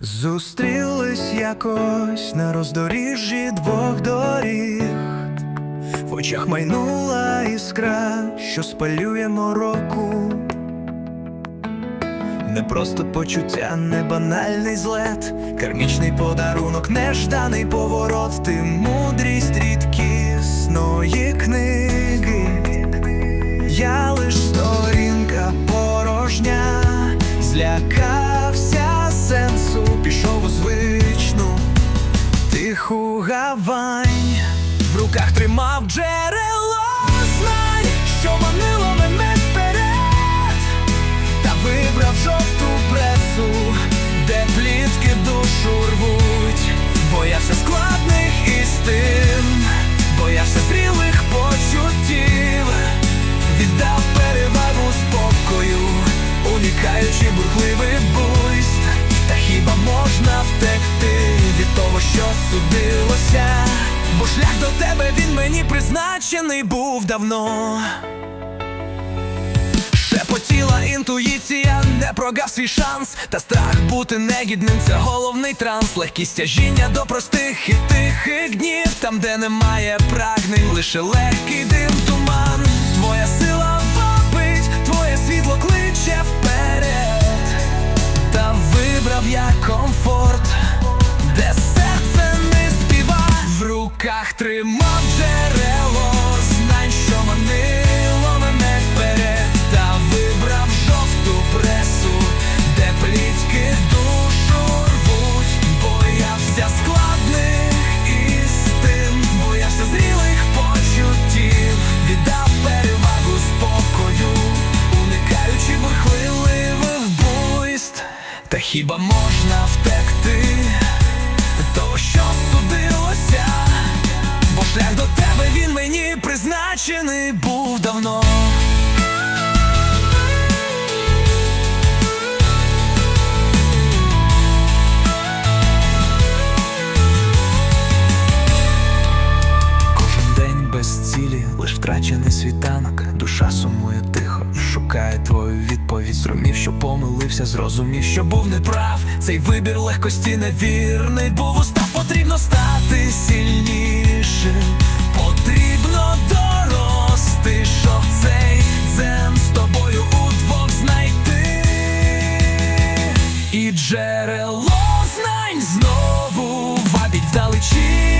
Зустрілись якось на роздоріжжі двох доріг, в очах майнула іскра, що спалює мороку. Не просто почуття, не банальний злет, кармічний подарунок, нежданий поворот, ти мудрість рідкісної книги. Я лиш сторінка порожня, злякався тиху гавань, в руках тримав джерело знань, що манило мене вперед, та вибрав жовту пресу, де плітки душу рвуть, боявся складних судилося? Бо шлях до тебе він мені призначений був давно. Шепотіла інтуїція, не прогав свій шанс, та страх бути негідним це головний транс, легкі стяжіння до простих і тихих днів, там, де немає прагнень, лише легкий дим туман. Твоя сила вабить, твоє світло кличе вперед, та вибрав я комфорт, Та хіба можна втекти того, що судилося? Бо шлях до тебе він мені призначений шукає твою відповідь. Зрозумів, що помилився, зрозумів, що був неправ. Цей вибір легкості невірний був устав. Потрібно стати сильнішим, потрібно дорости, щоб цей дзен з тобою удвох знайти. І джерело знань знову вабить вдалечінь.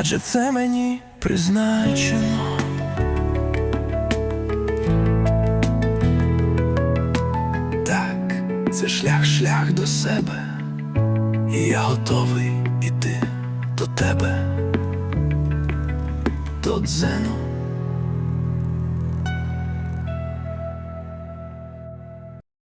Адже це мені призначено. Так, це шлях, шлях до себе. І я готовий іти до тебе, до дзену.